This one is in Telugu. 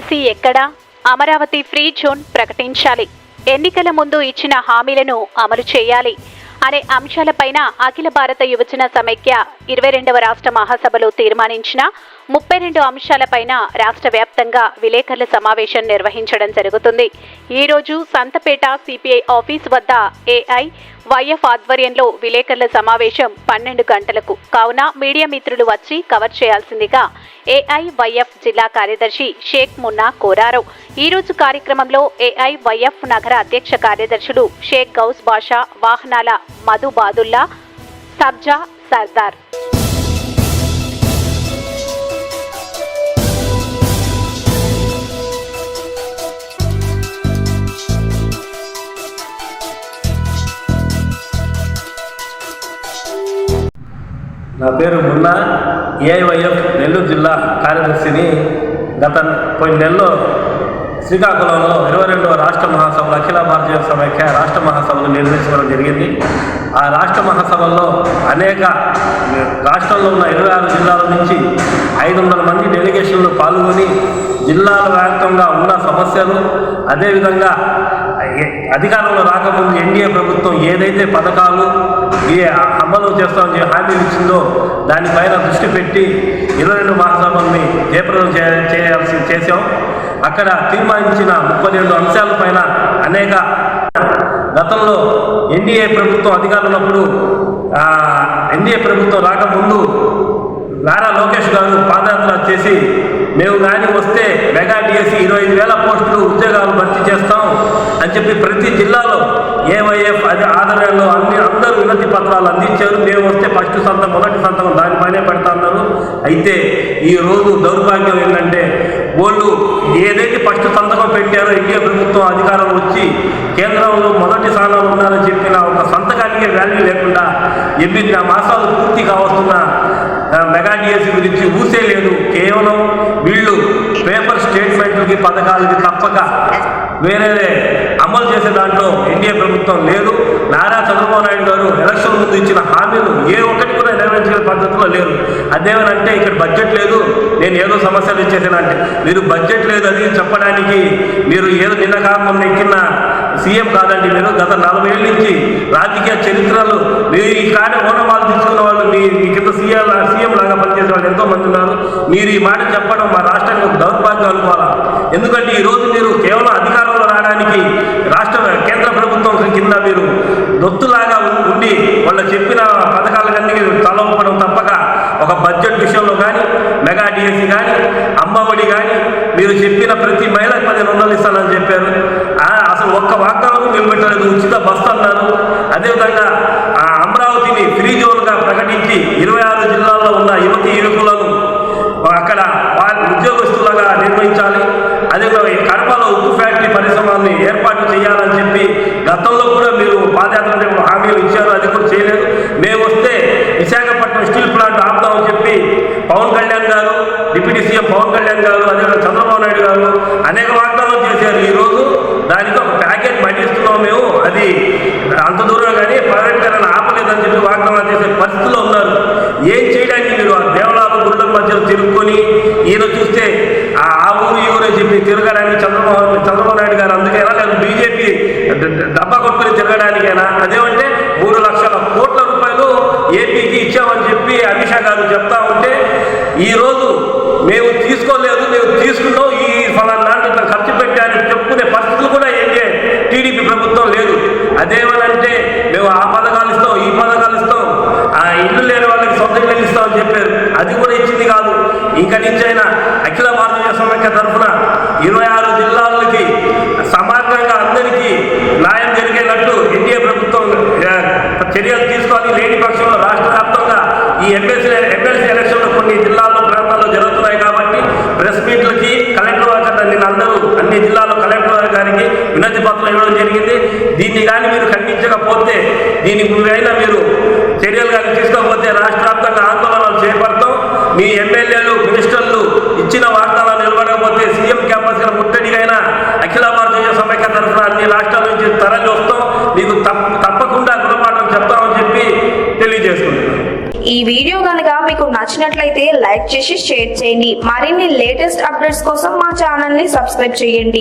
డిఎస్సి ఎక్కడా? అమరావతి ఫ్రీ జోన్ ప్రకటించాలి. ఎన్నికల ముందు ఇచ్చిన హామీలను అమలు చేయాలి అనే అంశాలపైన అఖిల భారత యువజన సమైక్య ఇరవై రెండవ రాష్ట్ర మహాసభలో తీర్మానించిన ముప్పై రెండు అంశాలపైన రాష్ట్ర వ్యాప్తంగా విలేకరుల సమావేశం నిర్వహించడం జరుగుతుంది. ఈ రోజు సంతపేట సిపిఐ ఆఫీస్ వద్ద ఏఐ వైఎఫ్ ఆధ్వర్యంలో విలేకరుల సమావేశం పన్నెండు గంటలకు. కావున మీడియా మిత్రులు వచ్చి కవర్ చేయాల్సిందిగా ఏఐవైఎఫ్ జిల్లా కార్యదర్శి షేక్ మున్నా కోరారు. ఈరోజు కార్యక్రమంలో ఏఐవైఎఫ్ నగర అధ్యక్ష కార్యదర్శులు షేక్ గౌస్ బాషా వాహనాల మధు బాదుల్లా సబ్జా సర్దార్. నా పేరు మున్నా ఏఐవైఎఫ్ నెల్లూరు జిల్లా కార్యదర్శిని గత కొన్ని నెలలో శ్రీకాకుళంలో ఇరవై రెండవ రాష్ట్ర మహాసభలు అఖిల భారతీయ సమైక్య రాష్ట్ర మహాసభలు నిర్వహించడం జరిగింది. ఆ రాష్ట్ర మహాసభల్లో అనేక రాష్ట్రంలో ఉన్న ఇరవై ఆరు జిల్లాల నుంచి ఐదు వందల మంది డెలిగేషన్లు పాల్గొని జిల్లాల వ్యాప్తంగా ఉన్న సమస్యలు అదేవిధంగా అధికారంలో రాకముందు ఎన్డీఏ ప్రభుత్వం ఏదైతే పథకాలు ఏ అమలు చేస్తామని చెప్పి హామీలు ఇచ్చిందో దానిపైన దృష్టి పెట్టి ఇరవై రెండు మహాసభల్ని జయప్రదం చే- చేయాల్సి చేశాం. అక్కడ తీర్మానించిన ముప్పై రెండు అంశాలపైన అనేక గతంలో ఎన్డీఏ ప్రభుత్వం అధికారంలో ఉన్నప్పుడు ఎన్డీఏ ప్రభుత్వం రాకముందు నారా లోకేష్ గారు పాదయాత్ర చేసి మేము కానీ వస్తే మెగా డిఎస్సి ఇరవై ఐదు వేల పోస్టులు ఉద్యోగాలు భర్తీ చేస్తాం అని చెప్పి ప్రతి జిల్లాలో ఏవైఎఫ్ అది ఆధ్వర్యంలో అన్ని పత్రాలు అందించారు మేము వస్తే ఫస్ట్ సంతకం మొదటి సంతకం దానిపైనే పెడతా అన్నారు అయితే ఈ రోజు దౌర్భాగ్యం ఏంటంటే వాళ్ళు ఏదైతే ఫస్ట్ సంతకం పెట్టారో ఇండియా ప్రభుత్వం అధికారం వచ్చి కేంద్రంలో మొదటి స్థానంలో ఉన్నారని చెప్పిన ఒక సంతకానికి వాల్యూ లేకుండా ఎనిమిది మాసాలు పూర్తి కావస్తున్న మెగా డిఎస్సీ గురించి ఊసే లేదు. కేవలం వీళ్ళు పేపర్ స్టేట్మెంట్లకి పథకాలకి తప్పక వేరే అమలు చేసే దాంట్లో ఎన్డీఏ ప్రభుత్వం లేదు. నారా చంద్రబాబు నాయుడు గారు ఎలక్షన్ ముందు ఇచ్చిన హామీలు ఏ ఒక్కటి కూడా నెరవేర్చే పద్ధతిలో లేరు. అదేమనంటే ఇక్కడ బడ్జెట్ లేదు నేను ఏదో సమస్యలు ఇచ్చేసానంటే మీరు బడ్జెట్ లేదు అది చెప్పడానికి మీరు ఏదో నిన్న కాకుండా ఎక్కిన సీఎం కాదండి మీరు. గత నలభై ఏళ్ళ నుంచి రాజకీయ చరిత్రలు మీరు ఈ కానీ ఓనమాలు తీసుకున్న వాళ్ళు మీ కింద సీఎం సీఎం లాగా పనిచేసే వాళ్ళు ఎంతో మంది ఉన్నారు. మీరు ఈ మాట చెప్పడం మా రాష్ట్రానికి ఒక దౌర్భాగ్యం అనుకోవాలా? ఎందుకంటే ఈ రోజు మీరు రావడానికి రాష్ట్ర కేంద్ర ప్రభుత్వం కింద మీరు దొత్తులాగా ఉండి వాళ్ళు చెప్పిన పథకాలన్నీ తల తప్పక. ఒక బడ్జెట్ విషయంలో కానీ మెగా డిఎస్సి కానీ అమ్మఒడి కానీ మీరు చెప్పిన ప్రతి మహిళకు పదిహేను వందలు ఇస్తానని చెప్పారు. అసలు ఒక్క వాగ్దానం నిలబెట్టలేదు ఉచిత బస్సు అన్నారు. అదేవిధంగా ఆ అమరావతిని ఫ్రీ జోన్గా ప్రకటించి ఇరవై ఆరు జిల్లాల్లో ఉన్న యువతి యువకులను అక్కడ వారి ఉద్యోగస్తులుగా నిర్వహించాలి అదేవిధంగా ఈ కడపలో ఉక్కు ఫ్యాక్టరీ పరిశ్రమల్ని ఏర్పాటు చేయాలని చెప్పి గతంలో కూడా మీరు పాదయాత్ర చేపట్టిన హామీలు ఇచ్చారు అది కూడా చేయలేదు మేము వస్తే విశాఖపట్నం స్టీల్ ప్లాంట్ ఆపుదామని చెప్పి పవన్ కళ్యాణ్ గారు డిప్యూటీ సీఎం పవన్ కళ్యాణ్ గారు అదేవిధంగా చంద్రబాబు నాయుడు గారు అనేక వాగ్దానాలు చేశారు. ఈరోజు దానికి ఒక ప్యాకేజ్ పట్టిస్తున్నాం మేము. అది అంత దూరం కానీ ప్రైవేటీకరణ ఆపలేదని చెప్పి వాగ్దానాలు చేసే పరిస్థితిలో ఉన్నారు. ఏం చేయడానికి మీరు ఆ దేవాలయాలు గుళ్ళ మధ్యలో తిరుక్కొని ఈయన చూస్తే ఆ ఊరు ఈ ఊరు చెప్పి తిరగడానికి చంద్రబాబు చంద్రబాబు నాయుడు గారు అందుకైనా లేదు బీజేపీ డబ్బా కొట్టుకుని తిరగడానికైనా. అదేమంటే మూడు లక్షల కోట్ల రూపాయలు ఏపీకి ఇచ్చామని చెప్పి అమిత్ షా గారు చెప్తా ఉంటే ఈ రోజు మేము తీసుకోలేదు మేము తీసుకున్నాం ఈ ఫలానా దాంట్లో ఖర్చు పెట్టాలని చెప్పుకునే పరిస్థితులు కూడా ఏంటి టీడీపీ ప్రభుత్వం లేదు. అదేమనంటే మేము ఆ పథకాలు ఇస్తాం ఈ పథకాలు ఇస్తాం ఆ ఇల్లు లేని వాళ్ళకి సొంత ఇల్లు ఇస్తామని చెప్పారు. అది కూడా ఇచ్చింది కాదు. ఇంకా నుంచి అఖిల భారతీయ సమైక్య తరఫున ఇరవై ఆరు జిల్లాలకి సమగ్రంగా అందరికీ న్యాయం జరిగేటట్టు ఎన్డీఏ ప్రభుత్వం చర్యలు తీసుకోవాలి. లేని పక్షంలో రాష్ట్ర వ్యాప్తంగా ఈ ఎంఎస్ఏ వినతి పత్రం ఇవ్వడం జరిగింది. దీన్ని కానీ మీరు ఖండించకపోతే దీని ముందైనా మీరు చర్యలు కానీ తీసుకోకపోతే రాష్ట్ర వ్యాప్తంగా ఆందోళనలు చేపడతాం. మీ ఎమ్మెల్యేలు మినిస్టర్లు ఇచ్చిన వాగ్దానాలు నిలబడకపోతే సీఎం క్యాంపస్ ముట్టడిగైనా అఖిల భారతీయ సమైక్య తరఫున అన్ని రాష్ట్రాల నుంచి తరలి వస్తాం. మీకు తప్ప తప్పకుండా గుణపాఠం చెప్తామని చెప్పి తెలియజేసుకుంటున్నాం ఈ వీడియో కనుక మీకు నచ్చినట్లయితే లైక్ చేసి షేర్ చేయండి. మరిన్ని లేటెస్ట్ అప్డేట్స్ కోసం మా ఛానల్ని సబ్స్క్రైబ్ చేయండి.